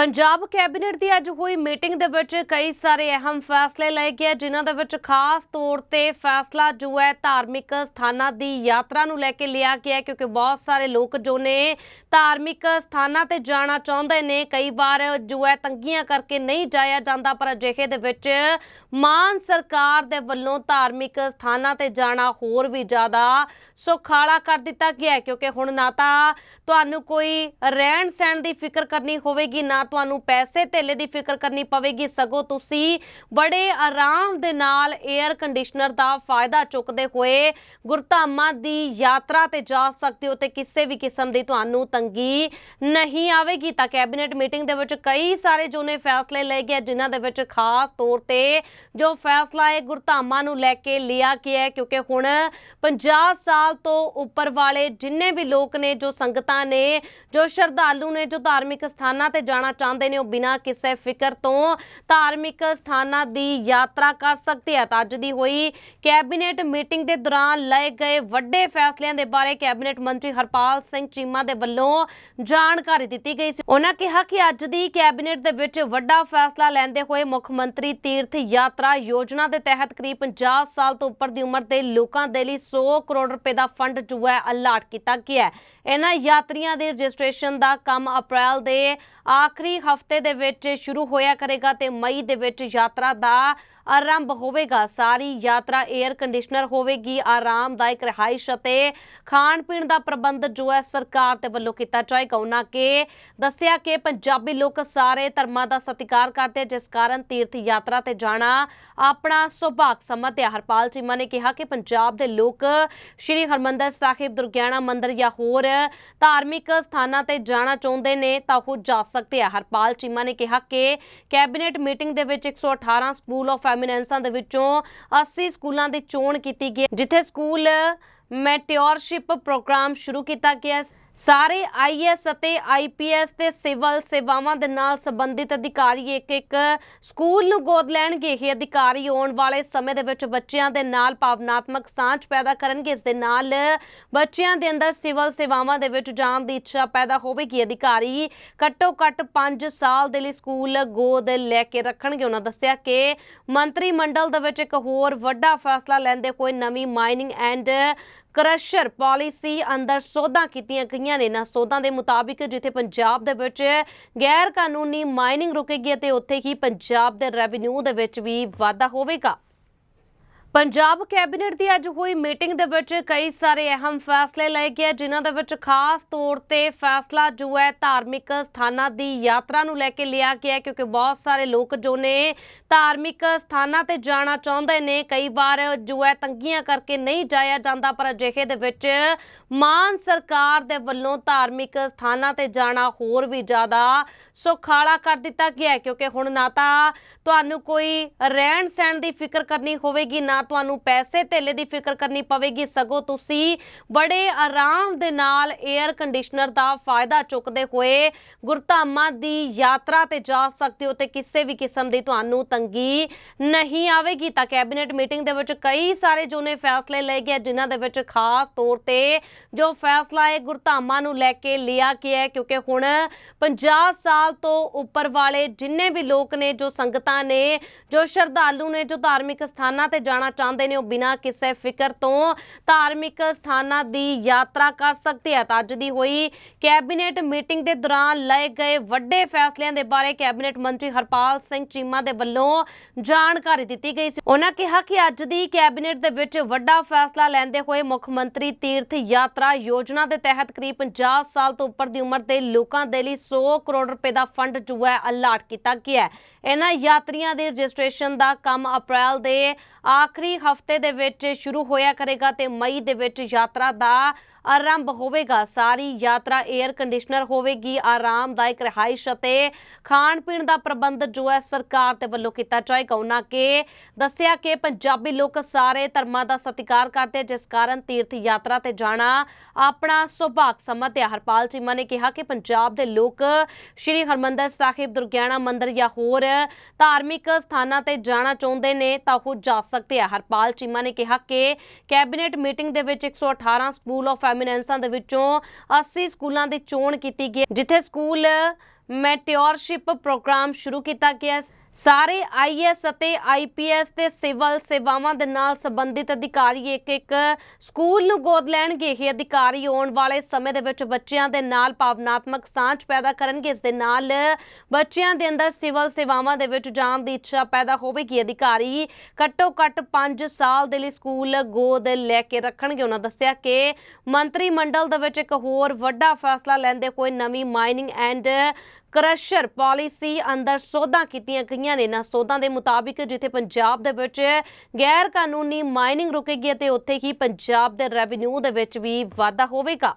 Punjab cabinet ਦੀ ਅੱਜ ਹੋਈ meeting ਦੇ ਵਿੱਚ ਕਈ ਸਾਰੇ ਅਹਿਮ ਫੈਸਲੇ ਲਏ ਗਏ, ਜਿਨ੍ਹਾਂ ਦੇ ਵਿੱਚ ਖਾਸ ਤੌਰ ਤੇ ਫੈਸਲਾ ਜੋ ਹੈ ਧਾਰਮਿਕ ਸਥਾਨਾਂ ਦੀ ਯਾਤਰਾ ਨੂੰ ਲੈ ਕੇ ਲਿਆ ਗਿਆ ਕਿਉਂਕਿ ਬਹੁਤ ਸਾਰੇ ਲੋਕ ਜੋ ਨੇ ਧਾਰਮਿਕ ਸਥਾਨਾਂ ਤੇ ਜਾਣਾ ਚਾਹੁੰਦੇ ਨੇ। ਕਈ ਵਾਰ ਜੋ ਹੈ ਤੰਗੀਆਂ ਕਰਕੇ ਨਹੀਂ ਜਾਇਆ ਜਾਂਦਾ, ਪਰ ਅਜਿਹੇ ਦੇ ਵਿੱਚ ਮਾਨ ਸਰਕਾਰ ਦੇ ਵੱਲੋਂ ਧਾਰਮਿਕ ਸਥਾਨਾਂ ਤੇ ਜਾਣਾ ਹੋਰ ਵੀ ਜ਼ਿਆਦਾ ਸੁਖਾਲਾ ਕਰ ਦਿੱਤਾ ਗਿਆ ਕਿਉਂਕਿ ਹੁਣ ਨਾ ਤਾਂ ਤੁਹਾਨੂੰ ਕੋਈ ਰਹਿਣ ਸਹਿਣ ਦੀ ਫਿਕਰ ਕਰਨੀ ਹੋਵੇਗੀ, ਨਾ ਤੁਹਾਨੂੰ ਪੈਸੇ ਧੇਲੇ ਦੀ ਫਿਕਰ ਕਰਨੀ ਪਵੇਗੀ, ਸਗੋਂ ਤੁਸੀਂ ਬੜੇ ਆਰਾਮ ਦੇ ਨਾਲ 에ਅਰ ਕੰਡੀਸ਼ਨਰ ਦਾ ਫਾਇਦਾ ਚੁੱਕਦੇ ਹੋਏ ਗੁਰਧਾਮਾਂ ਦੀ ਯਾਤਰਾ ਤੇ ਜਾ ਸਕਦੇ ਹੋ ਤੇ ਕਿਸੇ ਵੀ ਕਿਸਮ ਦੀ ਤੁਹਾਨੂੰ ਤੰਗੀ ਨਹੀਂ ਆਵੇਗੀ। ਤਾਂ ਕੈਬਨਿਟ ਮੀਟਿੰਗ ਦੇ ਵਿੱਚ ਕਈ ਸਾਰੇ ਜੋ ਨੇ ਫੈਸਲੇ ਲਏ ਗਏ, ਜਿਨ੍ਹਾਂ ਦੇ ਵਿੱਚ ਖਾਸ ਤੌਰ ਤੇ ਜੋ ਫੈਸਲਾ ਹੈ ਗੁਰਧਾਮਾਂ ਨੂੰ ਲੈ ਕੇ ਲਿਆ ਗਿਆ ਕਿਉਂਕਿ ਹੁਣ 50 ਸਾਲ ਤੋਂ ਉੱਪਰ ਵਾਲੇ ਜਿੰਨੇ ਵੀ ਲੋਕ ਨੇ, ਜੋ ਸੰਗਤਾਂ ਨੇ, ਜੋ ਸ਼ਰਧਾਲੂ ਨੇ, ਜੋ ਧਾਰਮਿਕ ਸਥਾਨਾਂ ਤੇ ਜਾਣਾ ਚਾਹੁੰਦੇ ਨੇ, ਉਹ ਬਿਨਾਂ ਕਿਸੇ ਫਿਕਰ ਤੋਂ ਧਾਰਮਿਕ ਸਥਾਨਾਂ ਦੀ ਯਾਤਰਾ ਕਰ ਸਕਦੇ ਆ। ਤਾਂ ਅੱਜ ਦੀ ਹੋਈ ਕੈਬਨਿਟ ਮੀਟਿੰਗ ਦੇ ਦੌਰਾਨ ਲਏ ਗਏ ਵੱਡੇ ਫੈਸਲਿਆਂ ਦੇ ਬਾਰੇ ਕੈਬਨਿਟ ਮੰਤਰੀ ਹਰਪਾਲ ਸਿੰਘ ਚੀਮਾ ਦੇ ਵੱਲੋਂ ਜਾਣਕਾਰੀ ਦਿੱਤੀ ਗਈ ਸੀ। ਉਹਨਾਂ ਕਿਹਾ ਕਿ ਅੱਜ ਦੀ ਕੈਬਨਿਟ ਦੇ ਵਿੱਚ ਵੱਡਾ ਫੈਸਲਾ ਲੈਂਦੇ ਹੋਏ ਮੁੱਖ ਮੰਤਰੀ ਤੀਰਥ ਯਾਤਰਾ ਯੋਜਨਾ ਦੇ ਤਹਿਤ ਕਰੀਬ 50 ਸਾਲ ਤੋਂ ਉੱਪਰ ਦੀ ਉਮਰ ਦੇ ਲੋਕਾਂ ਦੇ ਲਈ 100 ਕਰੋੜ ਰੁਪਏ ਦਾ ਫੰਡ ਜੋ ਹੈ, ਅਲਾਟ ਕੀਤਾ ਗਿਆ ਹੈ। ਇਹਨਾਂ ਯਾਤਰੀਆਂ ਦੇ ਰਜਿਸਟ੍ਰੇਸ਼ਨ ਦਾ ਕੰਮ ਅਪ੍ਰੈਲ ਦੇ ਆਖਰੀ ਹਫ਼ਤੇ ਦੇ ਵਿੱਚ ਸ਼ੁਰੂ ਹੋਇਆ ਕਰੇਗਾ ਤੇ ਮਈ ਦੇ ਵਿੱਚ ਯਾਤਰਾ ਦਾ ਆਰੰਭ ਹੋਵੇਗਾ। ਸਾਰੀ ਯਾਤਰਾ 에ਅਰ ਕੰਡੀਸ਼ਨਰ ਹੋਵੇਗੀ, ਆਰਾਮਦਾਇਕ ਰਿਹਾਇਸ਼ ਅਤੇ ਖਾਣ ਪੀਣ ਦਾ ਪ੍ਰਬੰਧ ਜੋ ਹੈ ਸਰਕਾਰ ਦੇ ਵੱਲੋਂ ਕੀਤਾ ਜਾਏਗਾ। ਉਹਨਾਂ ਕੇ ਦੱਸਿਆ ਕਿ ਪੰਜਾਬੀ ਲੋਕ ਸਾਰੇ ਧਰਮਾਂ ਦਾ ਸਤਿਕਾਰ ਕਰਦੇ ਜਿਸ ਕਾਰਨ ਤੀਰਥ ਯਾਤਰਾ ਤੇ ਜਾਣਾ ਆਪਣਾ ਸੁਭਾਗ ਸਮਝਦੇ ਆ। ਹਰਪਾਲ ਚੀਮਾ ਨੇ ਕਿਹਾ ਕਿ ਪੰਜਾਬ ਦੇ ਲੋਕ ਸ਼੍ਰੀ ਹਰਮੰਦਰ ਸਾਹਿਬ, ਦੁਰਗਿਆਣਾ ਮੰਦਿਰ ਜਾਂ ਹੋਰ ਧਾਰਮਿਕ ਸਥਾਨਾਂ ਤੇ ਜਾਣਾ ਚਾਹੁੰਦੇ ਨੇ ਤਾਂ ਉਹ ਜਾ ਸਕਦੇ ਆ। ਹਰਪਾਲ ਚੀਮਾ ਨੇ ਕਿਹਾ ਕਿ ਕੈਬਨਿਟ ਮੀਟਿੰਗ ਦੇ ਵਿੱਚ 118 ਸਕੂਲ ਆਫ ਐਮੀਨੈਂਸਾਂ ਦੇ ਵਿੱਚੋਂ 80 ਸਕੂਲਾਂ ਦੀ ਚੋਣ ਕੀਤੀ ਗਈ, ਜਿੱਥੇ ਸਕੂਲ ਮੈਟਿਓਰਸ਼ਿਪ ਪ੍ਰੋਗਰਾਮ ਸ਼ੁਰੂ ਕੀਤਾ ਗਿਆ। ਸਾਰੇ ਆਈਐਸ ਅਤੇ ਆਈਪੀਐਸ ਤੇ ਸਿਵਲ ਸੇਵਾਵਾਂ ਦੇ ਨਾਲ ਸੰਬੰਧਿਤ ਅਧਿਕਾਰੀ ਇੱਕ ਇੱਕ ਸਕੂਲ ਨੂੰ ਗੋਦ ਲੈਣਗੇ। ਇਹ ਅਧਿਕਾਰੀ ਆਉਣ ਵਾਲੇ ਸਮੇਂ ਦੇ ਵਿੱਚ ਬੱਚਿਆਂ ਦੇ ਨਾਲ ਭਾਵਨਾਤਮਕ ਸਾਂਝ ਪੈਦਾ ਕਰਨਗੇ। ਇਸ ਦੇ ਨਾਲ ਬੱਚਿਆਂ ਦੇ ਅੰਦਰ ਸਿਵਲ ਸੇਵਾਵਾਂ ਦੇ ਵਿੱਚ ਜਾਣ ਦੀ ਇੱਛਾ ਪੈਦਾ ਹੋਵੇਗੀ। ਅਧਿਕਾਰੀ ਘੱਟੋ ਘੱਟ 5 ਸਾਲ ਦੇ ਲਈ ਸਕੂਲ ਗੋਦ ਲੈ ਕੇ ਰੱਖਣਗੇ। ਉਹਨਾਂ ਦੱਸਿਆ ਕਿ ਮੰਤਰੀ ਮੰਡਲ ਦੇ ਵਿੱਚ ਇੱਕ ਹੋਰ ਵੱਡਾ ਫੈਸਲਾ ਲੈਂਦੇ ਹੋਏ ਨਵੀਂ ਮਾਈਨਿੰਗ ਐਂਡ ਕਰਸ਼ਰ ਪਾਲਿਸੀ ਅੰਦਰ ਸੋਧਾਂ ਕੀਤੀਆਂ ਗਈਆਂ ਨੇ। ਨਾ ਸੋਧਾਂ ਦੇ ਮੁਤਾਬਿਕ ਜਿੱਥੇ ਪੰਜਾਬ ਦੇ ਵਿੱਚ ਗੈਰ ਕਾਨੂੰਨੀ ਮਾਈਨਿੰਗ ਰੁਕੇਗੀ ਅਤੇ ਉੱਥੇ ਹੀ ਪੰਜਾਬ ਦੇ ਰੈਵਨਿਊ ਦੇ ਵਿੱਚ ਵੀ ਵਾਧਾ ਹੋਵੇਗਾ। ਪੰਜਾਬ ਕੈਬਨਿਟ ਦੀ ਅੱਜ ਹੋਈ ਮੀਟਿੰਗ ਦੇ ਵਿੱਚ ਕਈ ਸਾਰੇ ਅਹਿਮ ਫੈਸਲੇ ਲਏ ਗਏ ਜਿਨ੍ਹਾਂ ਦੇ ਵਿੱਚ ਖਾਸ ਤੌਰ ਤੇ ਫੈਸਲਾ ਜੋ ਹੈ ਧਾਰਮਿਕ ਸਥਾਨਾਂ ਦੀ ਯਾਤਰਾ ਨੂੰ ਲੈ ਕੇ ਲਿਆ ਗਿਆ ਕਿਉਂਕਿ ਬਹੁਤ ਸਾਰੇ ਲੋਕ ਜੋ ਨੇ ਧਾਰਮਿਕ ਸਥਾਨਾਂ ਤੇ ਜਾਣਾ ਚਾਹੁੰਦੇ ਨੇ। ਕਈ ਵਾਰ ਜੋ ਹੈ ਤੰਗੀਆਂ ਕਰਕੇ ਨਹੀਂ ਜਾਇਆ ਜਾਂਦਾ, ਪਰ ਅਜਿਹੇ ਦੇ ਵਿੱਚ ਮਾਨ ਸਰਕਾਰ ਦੇ ਵੱਲੋਂ ਧਾਰਮਿਕ ਸਥਾਨਾਂ ਤੇ ਜਾਣਾ ਹੋਰ ਵੀ ਜ਼ਿਆਦਾ ਸੁਖਾਲਾ ਕਰ ਦਿੱਤਾ ਗਿਆ ਕਿਉਂਕਿ ਹੁਣ ਨਾ ਤਾਂ ਤੁਹਾਨੂੰ ਕੋਈ ਰਹਿਣ ਸਹਿਣ ਦੀ ਫਿਕਰ ਕਰਨੀ ਹੋਵੇਗੀ, ਨਾ ਤੁਹਾਨੂੰ ਪੈਸੇ ਧੇਲੇ ਦੀ ਫਿਕਰ ਕਰਨੀ ਪਵੇਗੀ। ਸਗੋਂ ਤੁਸੀਂ ਬੜੇ ਆਰਾਮ ਦੇ ਨਾਲ 에ਅਰ ਕੰਡੀਸ਼ਨਰ ਦਾ ਫਾਇਦਾ ਚੁੱਕਦੇ ਹੋਏ ਗੁਰਧਾਮਾਂ ਦੀ ਯਾਤਰਾ ਤੇ ਜਾ ਸਕਦੇ ਹੋ ਤੇ ਕਿਸੇ ਵੀ ਕਿਸਮ ਦੀ ਤੁਹਾਨੂੰ ਤੰਗੀ ਨਹੀਂ ਆਵੇਗੀ। ਤਾਂ ਕੈਬਨਿਟ ਮੀਟਿੰਗ ਦੇ ਵਿੱਚ ਕਈ ਸਾਰੇ ਜੋ ਨੇ ਫੈਸਲੇ ਲਏ ਗਏ, ਜਿਨ੍ਹਾਂ ਦੇ ਵਿੱਚ ਖਾਸ ਤੌਰ ਤੇ ਜੋ ਫੈਸਲਾ ਹੈ ਗੁਰਧਾਮਾਂ ਨੂੰ ਲੈ ਕੇ ਲਿਆ ਗਿਆ ਹੈ, ਕਿਉਂਕਿ ਹੁਣ 50 ਸਾਲ ਤੋਂ ਉੱਪਰ ਵਾਲੇ ਜਿੰਨੇ ਵੀ ਲੋਕ ਨੇ, ਜੋ ਸੰਗਤਾਂ ਨੇ, ਜੋ ਸ਼ਰਧਾਲੂ ਨੇ, ਜੋ ਧਾਰਮਿਕ ਸਥਾਨਾਂ ਤੇ ਜਾਣਾ ਚਾਹੁੰਦੇ ਨੇ ਉਹ ਬਿਨਾਂ ਕਿਸੇ ਫਿਕਰ ਤੋਂ ਧਾਰਮਿਕ ਸਥਾਨਾਂ ਦੀ ਯਾਤਰਾ ਕਰ ਸਕਦੇ ਆ। ਤਾਂ ਅੱਜ ਦੀ ਹੋਈ ਕੈਬਨਿਟ ਮੀਟਿੰਗ ਦੇ ਦੌਰਾਨ ਲਏ ਗਏ ਵੱਡੇ ਫੈਸਲਿਆਂ ਦੇ ਬਾਰੇ ਕੈਬਨਿਟ ਮੰਤਰੀ ਹਰਪਾਲ ਸਿੰਘ ਚੀਮਾ ਦੇ ਵੱਲੋਂ ਜਾਣਕਾਰੀ ਦਿੱਤੀ ਗਈ ਸੀ। ਉਹਨਾਂ ਕਿਹਾ ਕਿ ਅੱਜ ਦੀ ਕੈਬਨਿਟ ਦੇ ਵਿੱਚ ਵੱਡਾ ਫੈਸਲਾ ਲੈਂਦੇ ਹੋਏ ਮੁੱਖ ਮੰਤਰੀ ਤੀਰਥ ਯਾਤਰਾ ਯੋਜਨਾ ਦੇ ਤਹਿਤ ਕਰੀਬ 50 ਸਾਲ ਤੋਂ ਉੱਪਰ ਦੀ ਉਮਰ ਦੇ ਲੋਕਾਂ ਦੇ ਲਈ 100 ਕਰੋੜ ਰੁਪਏ ਦਾ ਫੰਡ ਜੋ ਹੈ ਅਲਾਟ ਕੀਤਾ ਗਿਆ ਹੈ। ਇਹਨਾਂ ਯਾਤਰੀਆਂ ਦੇ ਰਜਿਸਟ੍ਰੇਸ਼ਨ ਦਾ ਕੰਮ ਅਪ੍ਰੈਲ ਦੇ ਆਖਰੀ ਹਫ਼ਤੇ ਦੇ ਵਿੱਚ ਸ਼ੁਰੂ ਹੋਇਆ ਕਰੇਗਾ ਤੇ ਮਈ ਦੇ ਵਿੱਚ ਯਾਤਰਾ ਦਾ ਆਰੰਭ ਹੋਵੇਗਾ। ਸਾਰੀ ਯਾਤਰਾ 에ਅਰ ਕੰਡੀਸ਼ਨਰ ਹੋਵੇਗੀ। ਆਰਾਮਦਾਇਕ ਰਿਹਾਇਸ਼ ਅਤੇ ਖਾਣ ਪੀਣ ਦਾ ਪ੍ਰਬੰਧ ਜੋ ਹੈ ਸਰਕਾਰ ਦੇ ਵੱਲੋਂ ਕੀਤਾ ਜਾਏਗਾ। ਉਹਨਾਂ ਕੇ ਦੱਸਿਆ ਕਿ ਪੰਜਾਬੀ ਲੋਕ ਸਾਰੇ ਧਰਮਾਂ ਦਾ ਸਤਿਕਾਰ ਕਰਦੇ ਜਿਸ ਕਾਰਨ ਤੀਰਥ ਯਾਤਰਾ ਤੇ ਜਾਣਾ ਆਪਣਾ ਸੁਭਾਗ ਸਮਝਦੇ ਆ। ਹਰਪਾਲ ਚੀਮਾ ਨੇ ਕਿਹਾ ਕਿ ਪੰਜਾਬ ਦੇ ਲੋਕ ਸ਼੍ਰੀ ਹਰਮੰਦਰ ਸਾਹਿਬ, ਦੁਰਗਿਆਣਾ ਮੰਦਿਰ ਜਾਂ ਹੋਰ ਧਾਰਮਿਕ ਸਥਾਨਾਂ ਤੇ ਜਾਣਾ ਚਾਹੁੰਦੇ ਨੇ ਤਾਂ ਉਹ ਜਾ ਸਕਦੇ ਆ। ਹਰਪਾਲ ਚੀਮਾ ਨੇ ਕਿਹਾ ਕਿ ਕੈਬਨਿਟ ਮੀਟਿੰਗ ਦੇ ਵਿੱਚ 118 ਸਕੂਲ ਆਫ ਐਮੀਨੈਂਸਾਂ ਦੇ ਵਿੱਚੋਂ 80 ਸਕੂਲਾਂ ਦੀ ਚੋਣ ਕੀਤੀ ਗਈ, ਜਿੱਥੇ ਸਕੂਲ ਮੈਂਟੋਰਸ਼ਿਪ ਪ੍ਰੋਗਰਾਮ ਸ਼ੁਰੂ ਕੀਤਾ ਗਿਆ ਸਾਰੇ ਆਈਐਸ ਅਤੇ ਆਈਪੀਐਸ ਤੇ ਸਿਵਲ ਸੇਵਾਵਾਂ ਦੇ ਨਾਲ ਸੰਬੰਧਿਤ ਅਧਿਕਾਰੀ ਇੱਕ ਇੱਕ ਸਕੂਲ ਨੂੰ ਗੋਦ ਲੈਣਗੇ। ਇਹ ਅਧਿਕਾਰੀ ਆਉਣ ਵਾਲੇ ਸਮੇਂ ਦੇ ਵਿੱਚ ਬੱਚਿਆਂ ਦੇ ਨਾਲ ਭਾਵਨਾਤਮਕ ਸਾਂਝ ਪੈਦਾ ਕਰਨਗੇ। ਇਸ ਦੇ ਨਾਲ ਬੱਚਿਆਂ ਦੇ ਅੰਦਰ ਸਿਵਲ ਸੇਵਾਵਾਂ ਦੇ ਵਿੱਚ ਜਾਣ ਦੀ ਇੱਛਾ ਪੈਦਾ ਹੋਵੇਗੀ। ਅਧਿਕਾਰੀ ਘੱਟੋ ਘੱਟ 5 ਸਾਲ ਦੇ ਲਈ ਸਕੂਲ ਗੋਦ ਲੈ ਕੇ ਰੱਖਣਗੇ। ਉਹਨਾਂ ਦੱਸਿਆ ਕਿ ਮੰਤਰੀ ਮੰਡਲ ਦੇ ਵਿੱਚ ਇੱਕ ਹੋਰ ਵੱਡਾ ਫੈਸਲਾ ਲੈਂਦੇ ਹੋਏ ਨਵੀਂ ਮਾਈਨਿੰਗ ਐਂਡ ਕਰਸ਼ਰ ਪਾਲਿਸੀ ਅੰਦਰ ਸੋਧਾਂ ਕੀਤੀਆਂ ਗਈਆਂ ਨੇ। ਨਾ ਸੋਧਾਂ ਦੇ ਮੁਤਾਬਿਕ ਜਿੱਥੇ ਪੰਜਾਬ ਦੇ ਵਿੱਚ ਗੈਰ ਕਾਨੂੰਨੀ ਮਾਈਨਿੰਗ ਰੁਕੇਗੀ ਅਤੇ ਉੱਥੇ ਹੀ ਪੰਜਾਬ ਦੇ ਰੈਵਨਿਊ ਦੇ ਵਿੱਚ ਵੀ ਵਾਧਾ ਹੋਵੇਗਾ।